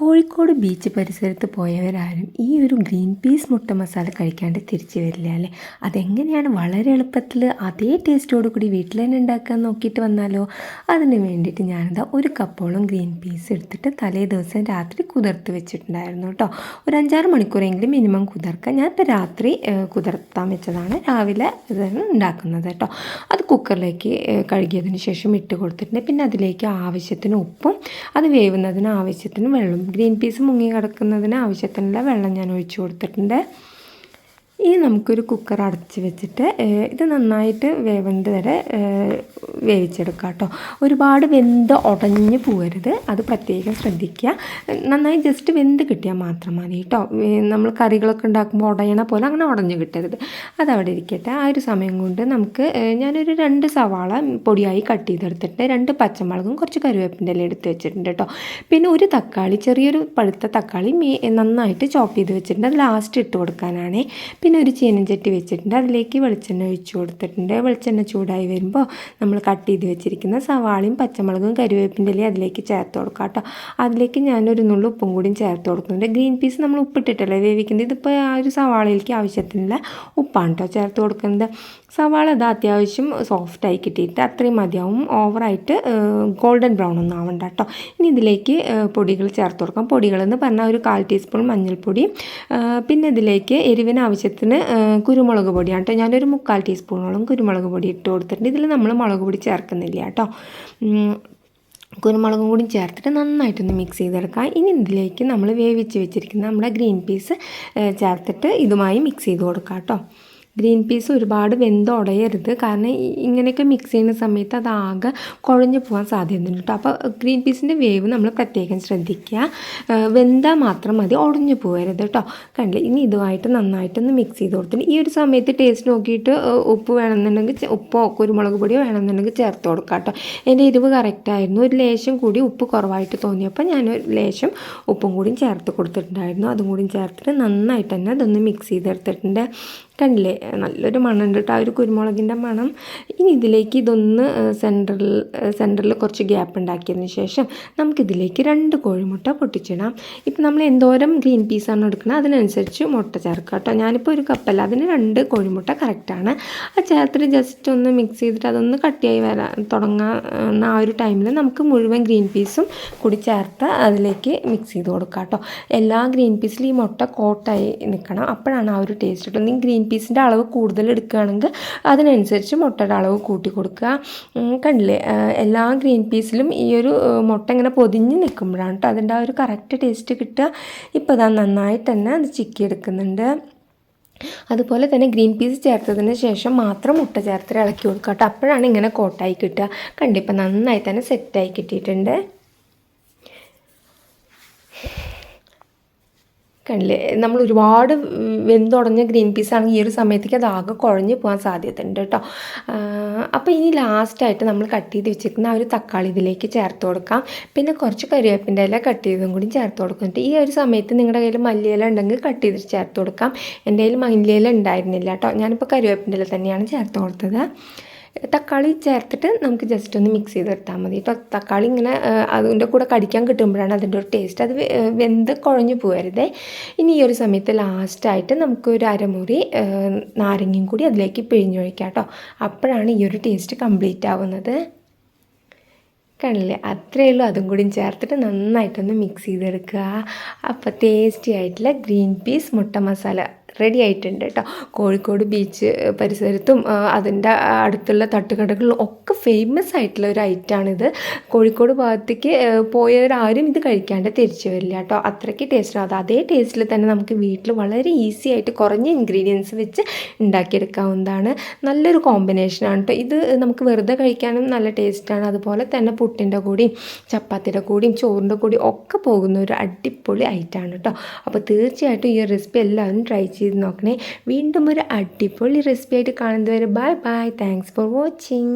Kozhikode beach പരിസരത്ത് പോയവരാരും ഈ ഒരു ഗ്രീൻ പീസ് മുട്ട മസാല കഴിക്കാണ്ട് തിരിച്ചു വരില്ല അല്ലേ? അതെങ്ങനെയാണ് വളരെ എളുപ്പത്തിൽ അതേ ടേസ്റ്റോടു കൂടി വീട്ടിൽ തന്നെ ഉണ്ടാക്കാൻ നോക്കിയിട്ട് വന്നാലോ? അതിന് വേണ്ടിയിട്ട് ഞാനിതാ ഒരു കപ്പോളം ഗ്രീൻ പീസ് എടുത്തിട്ട് തലേ ദിവസം രാത്രി കുതിർത്ത് വെച്ചിട്ടുണ്ടായിരുന്നു കേട്ടോ ഒരു അഞ്ചാറ് മണിക്കൂറെങ്കിലും മിനിമം കുതിർക്കുക ഞാനിപ്പോൾ രാത്രി കുതിർത്താൻ വെച്ചതാണ്. രാവിലെ ഇതാണ് ഉണ്ടാക്കുന്നത് കേട്ടോ അത് കുക്കറിലേക്ക് കഴുകിയതിന് ശേഷം ഇട്ട് കൊടുത്തിട്ടുണ്ട്. പിന്നെ അതിലേക്ക് ആവശ്യത്തിന് ഉപ്പും അത് വേവുന്നതിന് ആവശ്യത്തിന് വെള്ളം ഗ്രീൻ പീസ് മുങ്ങി കിടക്കുന്നതിന് ആവശ്യത്തിനുള്ള വെള്ളം ഞാൻ ഒഴിച്ചു കൊടുത്തിട്ടുണ്ട്. ഇനി നമുക്കൊരു കുക്കർ അടച്ച് വെച്ചിട്ട് ഇത് നന്നായിട്ട് വേവേണ്ടത് വരെ വേവിച്ചെടുക്കാം കേട്ടോ. ഒരുപാട് വെന്ത് ഉടഞ്ഞ് പോകരുത് അത് പ്രത്യേകം ശ്രദ്ധിക്കുക. നന്നായി ജസ്റ്റ് വെന്ത് കിട്ടിയാൽ മാത്രം മതി കേട്ടോ. നമ്മൾ കറികളൊക്കെ ഉണ്ടാക്കുമ്പോൾ ഉടയണ പോലെ അങ്ങനെ ഉടഞ്ഞ് കിട്ടരുത്. അതവിടെ ഇരിക്കട്ടെ. ആ ഒരു സമയം കൊണ്ട് നമുക്ക് ഞാനൊരു രണ്ട് സവാള പൊടിയായി കട്ട് ചെയ്തെടുത്തിട്ട് രണ്ട് പച്ചമുളകും കുറച്ച് കറിവേപ്പിന്റെ ഇല എടുത്ത് വെച്ചിട്ടുണ്ട് കേട്ടോ. പിന്നെ ഒരു തക്കാളി ചെറിയൊരു പഴുത്ത തക്കാളി നന്നായിട്ട് ചോപ്പ് ചെയ്ത് വെച്ചിട്ടുണ്ട്. അത് ലാസ്റ്റ് ഇട്ട് കൊടുക്കാനാണ്. പിന്നെ ഒരു ചീനഞ്ചട്ടി വെച്ചിട്ടുണ്ട്. അതിലേക്ക് വെളിച്ചെണ്ണ ഒഴിച്ചു കൊടുത്തിട്ടുണ്ട്. വെളിച്ചെണ്ണ ചൂടായി വരുമ്പോൾ നമ്മൾ കട്ട് ചെയ്ത് വെച്ചിരിക്കുന്ന സവാളയും പച്ചമുളകും കരുവേപ്പിന്റെ ഇലയും അതിലേക്ക് ചേർത്ത് കൊടുക്കാം കേട്ടോ. അതിലേക്ക് ഞാനൊരു നുള്ളു ഉപ്പും കൂടിയും ചേർത്ത് കൊടുക്കുന്നുണ്ട്. ഗ്രീൻ പീസ് നമ്മൾ ഉപ്പിട്ടിട്ടല്ലേ വേവിക്കുന്നത്? ഇതിപ്പോൾ ആ ഒരു സവാളയിലേക്ക് ആവശ്യത്തിനുള്ള ഉപ്പാണ് കേട്ടോ ചേർത്ത് കൊടുക്കുന്നത്. സവാള അത് അത്യാവശ്യം സോഫ്റ്റായി കിട്ടിയിട്ട് അത്രയും മതിയാവും. ഓവറായിട്ട് ഗോൾഡൻ ബ്രൗൺ ഒന്നും ആവണ്ട കേട്ടോ. ഇനി ഇതിലേക്ക് പൊടികൾ ചേർത്ത് കൊടുക്കാം. പൊടികളെന്ന് പറഞ്ഞാൽ ഒരു കാൽ ടീസ്പൂൺ മഞ്ഞൾപ്പൊടി പിന്നെ ഇതിലേക്ക് എരിവിന് ആവശ്യത്തിന് ഏഹ്, കുരുമുളക് പൊടിയാണ് കേട്ടോ ഞാനൊരു മുക്കാൽ ടീസ്പൂണോളം കുരുമുളക് പൊടി ഇട്ട് കൊടുത്തിട്ടുണ്ട്. ഇതിൽ നമ്മൾ മുളക് പൊടി ചേർക്കുന്നില്ല കേട്ടോ കുരുമുളകും കൂടി ചേർത്തിട്ട് നന്നായിട്ടൊന്ന് മിക്സ് ചെയ്തെടുക്കാം. ഇനി ഇതിലേക്ക് നമ്മൾ വേവിച്ച് വെച്ചിരിക്കുന്ന നമ്മുടെ ഗ്രീൻ പീസ് ചേർത്തിട്ട് ഇതുമായി മിക്സ് ചെയ്ത് കൊടുക്കാം കേട്ടോ ഗ്രീൻ പീസ് ഒരുപാട് വെന്തുടയരുത് കാരണം ഇങ്ങനെയൊക്കെ മിക്സ് ചെയ്യുന്ന സമയത്ത് അത് ആകെ കുഴഞ്ഞു പോകാൻ സാധ്യതയുണ്ട് കേട്ടോ അപ്പോൾ ഗ്രീൻ പീസിന്റെ വേവ് നമ്മൾ പ്രത്യേകം ശ്രദ്ധിക്കുക വെന്താൽ മാത്രം മതി ഉടഞ്ഞു പോകരുത് കേട്ടോ കണ്ടില്ല? ഇനി ഇതുമായിട്ട് നന്നായിട്ടൊന്ന് മിക്സ് ചെയ്ത് കൊടുത്തിട്ട് ഈ ഒരു സമയത്ത് ടേസ്റ്റ് നോക്കിയിട്ട് ഉപ്പ് വേണമെന്നുണ്ടെങ്കിൽ ഉപ്പോ കുരുമുളക് പൊടിയോ വേണമെന്നുണ്ടെങ്കിൽ ചേർത്ത് കൊടുക്കാം കേട്ടോ എന്റെ എരിവ് കറക്റ്റായിരുന്നു ഒരു ലേശം കൂടി ഉപ്പ് കുറവായിട്ട് തോന്നിയപ്പോൾ ഞാൻ ഒരു ലേശം ഉപ്പും കൂടിയും ചേർത്ത് കൊടുത്തിട്ടുണ്ടായിരുന്നു. അതും കൂടിയും ചേർത്തിട്ട് നന്നായിട്ട് തന്നെ അതൊന്ന് മിക്സ് ചെയ്തെടുത്തിട്ടുണ്ട്. കണ്ടില്ലേ? നല്ലൊരു മണം കേട്ടോ ആ ഒരു കുരുമുളകിന്റെ മണം. ഇനി ഇതിലേക്ക് ഇതൊന്ന് സെന്ററിൽ സെന്ററിൽ കുറച്ച് ഗ്യാപ്പ് ഉണ്ടാക്കിയതിന് ശേഷം നമുക്കിതിലേക്ക് രണ്ട് കോഴിമുട്ട പൊട്ടിച്ചിടാം. ഇപ്പം നമ്മൾ എന്തോരം ഗ്രീൻ പീസാണ് എടുക്കുന്നത് അതിനനുസരിച്ച് മുട്ട ചേർക്കുക കേട്ടോ ഞാനിപ്പോൾ ഒരു കപ്പല്ല അതിന് രണ്ട് കോഴിമുട്ട കറക്റ്റാണ് ആ ചേർത്തിട്ട് ജസ്റ്റ് ഒന്ന് മിക്സ് ചെയ്തിട്ട് അതൊന്ന് കട്ടിയായി വരാൻ തുടങ്ങുന്ന ആ ഒരു ടൈമിൽ നമുക്ക് മുഴുവൻ ഗ്രീൻ പീസും കൂടി ചേർത്ത് അതിലേക്ക് മിക്സ് ചെയ്ത് കൊടുക്കാം കേട്ടോ എല്ലാ ഗ്രീൻ പീസിലും ഈ മുട്ട കോട്ടായി നിൽക്കണം അപ്പോഴാണ് ആ ഒരു ടേസ്റ്റ് കിട്ടുന്നത്. ഗ്രീൻ പീസിന്റെ അളവ് കൂടുതൽ എടുക്കുകയാണെങ്കിൽ അതിനനുസരിച്ച് മുട്ടയുടെ അളവ് കൂട്ടി കൊടുക്കുക. കണ്ടില്ലേ? എല്ലാ ഗ്രീൻ പീസിലും ഈ ഒരു മുട്ട ഇങ്ങനെ പൊതിഞ്ഞ് നിൽക്കുമ്പോഴാണ് കേട്ടോ അതിന്റെ ആ ഒരു കറക്റ്റ് ടേസ്റ്റ് കിട്ടുക. ഇപ്പോൾ അത് നന്നായിട്ട് തന്നെ അത് ചിക്കി എടുക്കുന്നുണ്ട് അതുപോലെ തന്നെ ഗ്രീൻ പീസ് ചേർത്തതിന് ശേഷം മാത്രം മുട്ട ചേർത്ത് ഇളക്കി കൊടുക്കുക കേട്ടോ. അപ്പോഴാണ് ഇങ്ങനെ കോട്ടായി കിട്ടുക. കണ്ടിപ്പോൾ നന്നായി തന്നെ സെറ്റായി കിട്ടിയിട്ടുണ്ട്. കണ്ടില്ലേ? നമ്മൾ ഒരുപാട് വെന്തുടഞ്ഞ ഗ്രീൻ പീസ് ആണെങ്കിൽ ഈ ഒരു സമയത്തേക്ക് അത് ആകെ കുഴഞ്ഞ് പോകാൻ സാധ്യതയുണ്ട് കേട്ടോ. അപ്പോൾ ഇനി ലാസ്റ്റായിട്ട് നമ്മൾ കട്ട് ചെയ്ത് വെച്ചിരിക്കുന്ന ആ ഒരു തക്കാളി ഇതിലേക്ക് ചേർത്ത് കൊടുക്കാം. പിന്നെ കുറച്ച് കരിവേപ്പിന്റെ ഇല കട്ട് ചെയ്തതും കൂടി ചേർത്ത് കൊടുക്കുന്നുണ്ട് ഈ ഒരു സമയത്ത് നിങ്ങളുടെ കയ്യിൽ മല്ലിയില ഉണ്ടെങ്കിൽ കട്ട് ചെയ്തിട്ട് ചേർത്ത് കൊടുക്കാം. എന്റെ കയ്യിൽ മല്ലിയില ഉണ്ടായിരുന്നില്ല കേട്ടോ. ഞാനിപ്പോൾ കരിവേപ്പിന്റെ ഇല തന്നെയാണ് ചേർത്ത് കൊടുത്തത്. തക്കാളി ചേർത്തിട്ട് നമുക്ക് ജസ്റ്റ് ഒന്ന് മിക്സ് ചെയ്ത് എടുത്താൽ മതി. കേട്ടോ തക്കാളി ഇങ്ങനെ അതിന്റെ കൂടെ കടിക്കാൻ കിട്ടുമ്പോഴാണ് അതിന്റെ ഒരു ടേസ്റ്റ് അത് വെന്ത് കുഴഞ്ഞു പോകരുതേ ഇനി ഈ ഒരു സമയത്ത് ലാസ്റ്റായിട്ട് നമുക്ക് ഒരു അരമുറി നാരങ്ങയും കൂടി അതിലേക്ക് പിഴിഞ്ഞൊഴിക്കാം കേട്ടോ അപ്പോഴാണ് ഈ ഒരു ടേസ്റ്റ് കംപ്ലീറ്റ് ആവുന്നത്. കണ്ടില്ലേ? അത്രയേ ഉള്ളൂ. അതും കൂടി ചേർത്തിട്ട് നന്നായിട്ടൊന്ന് മിക്സ് ചെയ്തെടുക്കുക. അപ്പോൾ ടേസ്റ്റി ആയിട്ടുള്ള ഗ്രീൻ പീസ് മുട്ട മസാല. റെഡി ആയിട്ടുണ്ട് കേട്ടോ കോഴിക്കോട് ബീച്ച് പരിസരത്തും അതിന്റെ അടുത്തുള്ള തട്ടുകടകളിലും ഒക്കെ ഫേമസ് ആയിട്ടുള്ള ഒരു ഐറ്റമാണിത് കോഴിക്കോട് ഭാഗത്തേക്ക് പോയവരാരും ഇത് കഴിക്കാണ്ട് തിരിച്ചു വരില്ല കേട്ടോ അത്രയ്ക്ക് ടേസ്റ്റ് അത് അതേ ടേസ്റ്റിൽ തന്നെ നമുക്ക് വീട്ടിൽ വളരെ ഈസി ആയിട്ട് കുറഞ്ഞ ഇൻഗ്രീഡിയൻസ് വെച്ച് ഉണ്ടാക്കിയെടുക്കാവുന്നതാണ്. നല്ലൊരു കോമ്പിനേഷനാണ് കേട്ടോ ഇത് നമുക്ക് വെറുതെ കഴിക്കാനും നല്ല ടേസ്റ്റാണ് അതുപോലെ തന്നെ പുട്ടിന്റെ കൂടിയും ചപ്പാത്തിയുടെ കൂടിയും ചോറിന്റെ കൂടിയും ഒക്കെ പോകുന്ന ഒരു അടിപൊളി ഐറ്റമാണ് കേട്ടോ അപ്പോൾ തീർച്ചയായിട്ടും ഈ റെസിപ്പി എല്ലാവരും ട്രൈ ചെയ്ത് നോക്കണേ. വീണ്ടും ഒരു അടിപൊളി റെസിപ്പി ആയിട്ട് കാണുന്നതുവരെ bye bye thanks for watching